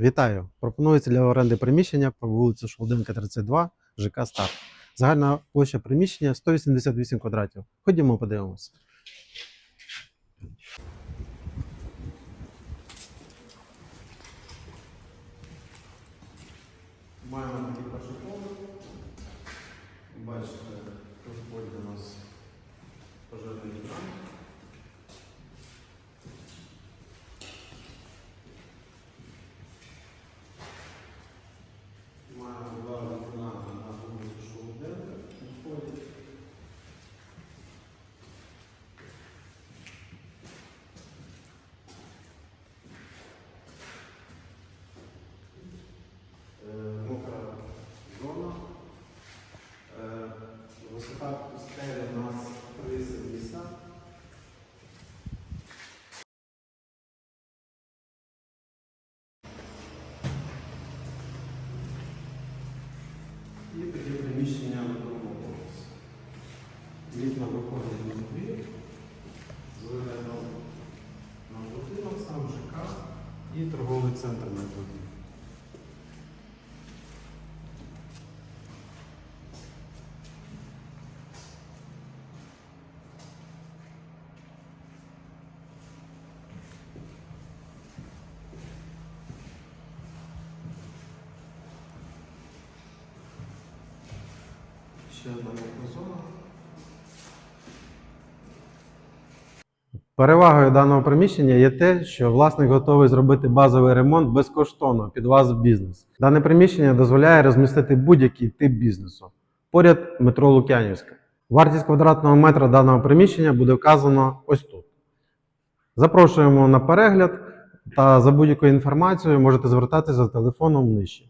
Вітаю! Пропонується для оренди приміщення по вулиці Шолденка, 32, ЖК Старт. Загальна площа приміщення 188 квадратів. Ходімо подивимося. Маємо такий перший поверх. Бачите, У нас 30 І таке приміщення другому поверсі. Вікна виходять на двір, з виглядом на будинок, сам ЖК і торговий центр на двір. Перевагою даного приміщення є те, що власник готовий зробити базовий ремонт безкоштовно під вас бізнес. Дане приміщення дозволяє розмістити будь-який тип бізнесу. Поряд метро Лук'янівська. Вартість квадратного метра даного приміщення буде вказано ось тут. Запрошуємо на перегляд та за будь-якою інформацією можете звертатися за телефоном нижче.